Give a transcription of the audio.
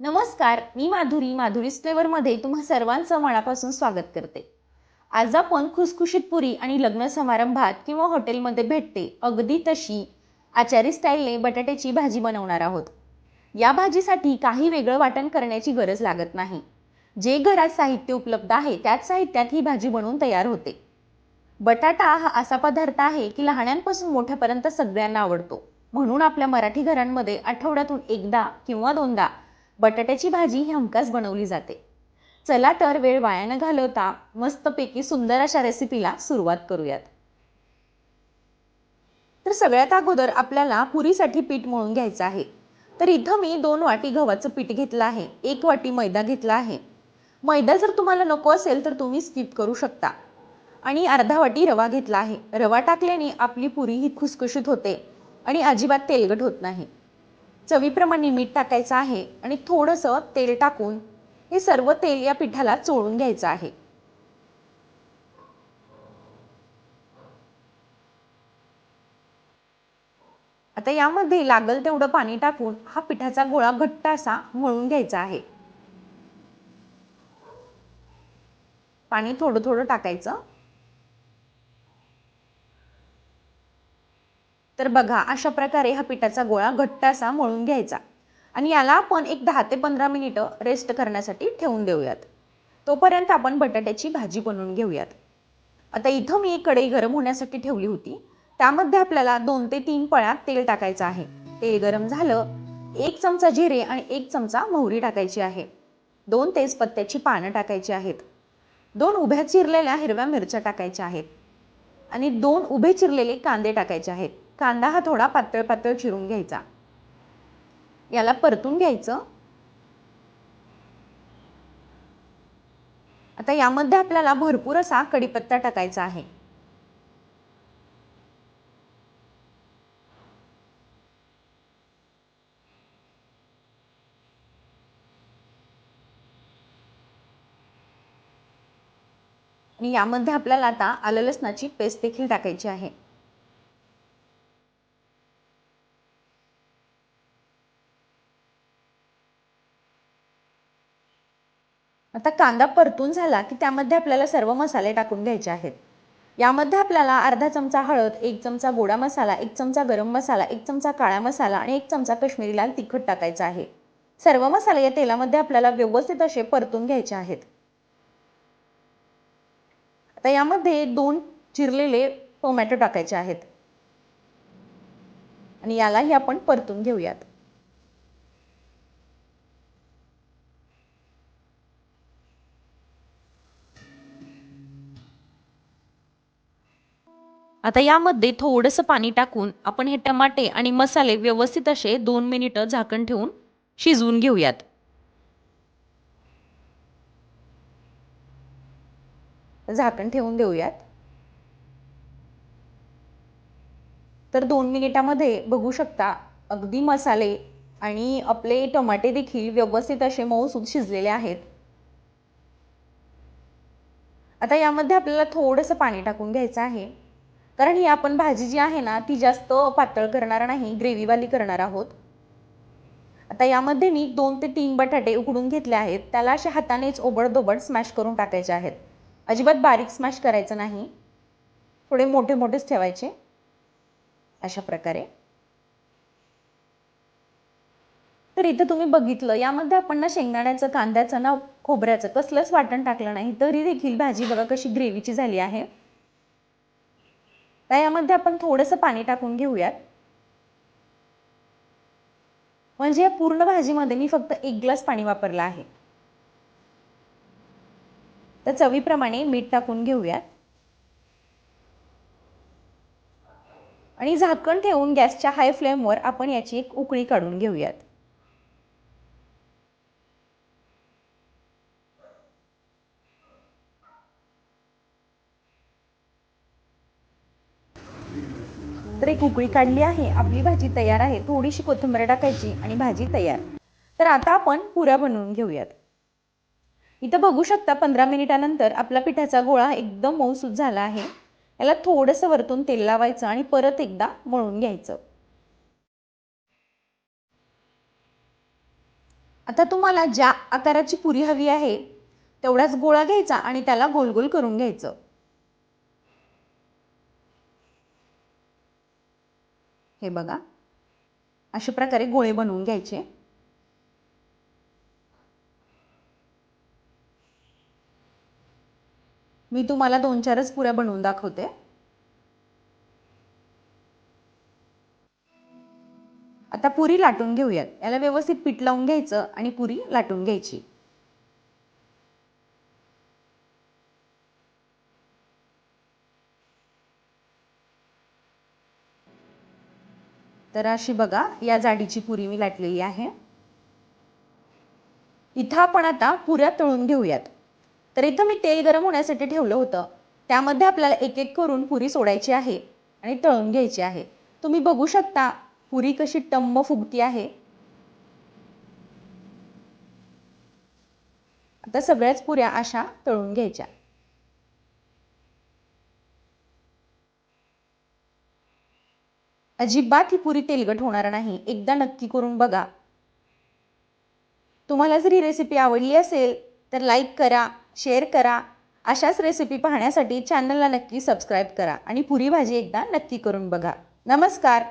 नमस्कार मी माधुरी माधुरी फ्लेवरमध्ये तुम्हा सर्वांचं मनापासून स्वागत करते. आज आपण खुसखुशीत पुरी आणि लग्न समारंभात किंवा हॉटेलमध्ये भेटते अगदी तशी आचारी स्टाईलने बटाट्याची भाजी बनवणार आहोत. या भाजीसाठी काही वेगळं वाटण करण्याची गरज लागत नाही. जे घरात साहित्य उपलब्ध आहे त्याच साहित्यात ही भाजी बनवून तयार होते. बटाटा हा असा पदार्थ आहे की लहाण्यांपासून मोठ्यापर्यंत सगळ्यांना आवडतो. म्हणून आपल्या मराठी घरांमध्ये आठवड्यातून एकदा किंवा दोनदा बटाट्याची भाजी ही हमखास बनवली जाते. चला तर वेळ वाया न घालवता मस्तपैकी सुंदर अशा रेसिपीला सुरुवात करूयात. तर सगळ्यात अगोदर आपल्याला पुरीसाठी पीठ मळून घ्यायचं आहे. तर इथं मी दोन वाटी गव्हाचं पीठ घेतलं आहे. एक वाटी मैदा घेतला आहे. मैदा जर तुम्हाला नको असेल तर तुम्ही स्किप करू शकता. आणि अर्धा वाटी रवा घेतला आहे. रवा टाकल्याने आपली पुरी ही खुसखुशीत होते आणि अजिबात तेलगट होत नाही. चवीप्रमाणे मीठ टाकायचं आहे आणि थोडंसं तेल टाकून हे सर्व तेल या पिठाला चोळून घ्यायचं आहे. आता यामध्ये लागल तेवढं पाणी टाकून हा पिठाचा गोळा घट्ट असा मळून घ्यायचा आहे. पाणी थोडं थोडं टाकायचं. तर बघा अशा प्रकारे हा पिठाचा गोळा घट्ट असा मळून घ्यायचा. आणि याला आपण एक दहा ते पंधरा मिनिटं रेस्ट करण्यासाठी ठेवून देऊयात. तोपर्यंत आपण बटाट्याची भाजी बनवून घेऊयात. आता इथं मी एक कढई गरम होण्यासाठी ठेवली होती. त्यामध्ये आपल्याला दोन ते तीन पळ्या तेल टाकायचं आहे. तेल गरम झालं एक चमचा जिरे आणि एक चमचा मोहरी टाकायची आहे. दोन तेजपत्त्याची पानं टाकायची आहेत. दोन उभ्या चिरलेल्या हिरव्या मिरच्या टाकायच्या आहेत. आणि दोन उभे चिरलेले कांदे टाकायचे आहेत. कांदा हा थोडा पातळ पातळ चिरून घ्यायचा. याला परतून घ्यायचं. आता यामध्ये आपल्याला भरपूर असा कढीपत्ता टाकायचा आहे. आणि यामध्ये आपल्याला आता आलं लसणाची पेस्ट देखील टाकायची आहे. आता कांदा परतून झाला की त्यामध्ये आपल्याला सर्व मसाले टाकून घ्यायचे आहेत. यामध्ये आपल्याला अर्धा चमचा हळद एक चमचा गोडा मसाला एक चमचा गरम मसाला एक चमचा काळा मसाला आणि एक चमचा कश्मीरी लाल तिखट टाकायचा आहे. सर्व मसाले या तेलामध्ये आपल्याला व्यवस्थित असे परतून घ्यायचे आहेत. आता यामध्ये दोन चिरलेले टोमॅटो टाकायचे आहेत. आणि यालाही आपण परतून घेऊयात. आता यामध्ये थोडंसं पाणी टाकून आपण हे टमाटे आणि मसाले व्यवस्थित असे दोन मिनिटं झाकण ठेवून शिजवून घेऊयात. झाकण ठेवून देऊयात. तर दोन मिनिटामध्ये बघू शकता अगदी मसाले आणि आपले टमाटे देखील व्यवस्थित असे मऊसूद शिजलेले आहेत. आता यामध्ये आपल्याला थोडंसं पाणी टाकून घ्यायचं आहे. कारण ही आपण भाजी जी आहे ना ती जास्त पातळ करणार नाही ग्रेव्हीवाली करणार आहोत. आता यामध्ये मी दोन ते तीन बटाटे उकडून घेतले आहेत. त्याला अशा हातानेच ओबडधोबड स्मॅश करून टाकायचे आहेत. अजिबात बारीक स्मॅश करायचं नाही. थोडे मोठे मोठेच ठेवायचे. अशा प्रकारे. तर इथं तुम्ही बघितलं यामध्ये आपण ना शेंगदाण्याचं कांद्याचं ना खोबऱ्याचं कसलंच वाटण टाकलं नाही. तरी देखील भाजी बघा कशी ग्रेव्हीची झाली आहे. तर यामध्ये आपण थोडंसं पाणी टाकून घेऊयात. म्हणजे या पूर्ण भाजीमध्ये मी फक्त एक ग्लास पाणी वापरलं आहे. तर चवीप्रमाणे मीठ टाकून घेऊयात. आणि झाकण ठेवून गॅसच्या हाय फ्लेमवर आपण याची एक उकळी काढून घेऊयात. तर एक उकळी काढली आहे. आपली भाजी तयार आहे. थोडीशी कोथिंबीर टाकायची आणि भाजी तयार. तर आता आपण पुऱ्या बनवून घेऊयात. इथं बघू शकता पंधरा मिनिटानंतर आपला पिठाचा गोळा एकदम मऊसूत झाला आहे. याला थोडंसं वरतून तेल लावायचं आणि परत एकदा मळून घ्यायचं. आता तुम्हाला ज्या आकाराची पुरी हवी आहे तेवढाच गोळा घ्यायचा आणि त्याला गोल गोल करून घ्यायचं. हे बघा. अशा प्रकारे गोळे बनवून घ्यायचे. मी तुम्हाला दोन चारच पुऱ्या बनवून दाखवते. आता पुरी लाटून घेऊयात. याला व्यवस्थित पीठ लावून घ्यायचं आणि पुरी लाटून घ्यायची. तर अशी बघा या जाडीची पुरी मी लाटलेली आहे. इथं आपण आता पुऱ्या तळून घेऊयात. तर इथं मी तेल गरम होण्यासाठी ठेवलं होतं. त्यामध्ये आपल्याला एक एक करून पुरी सोडायची आहे आणि तळून घ्यायची आहे. तुम्ही बघू शकता पुरी कशी टम्म फुगती आहे. आता सगळ्याच पुऱ्या अशा तळून घ्यायच्या. अजिबात ही पुरी तेलकट होणार नाही. एकदा नक्की करून बघा. तुम्हाला जर ही रेसिपी आवडली असेल तर लाईक करा शेअर करा. अशाच रेसिपी पाहण्यासाठी चॅनलला नक्की सबस्क्राईब करा आणि पुरी भाजी एकदा नक्की करून बघा. नमस्कार.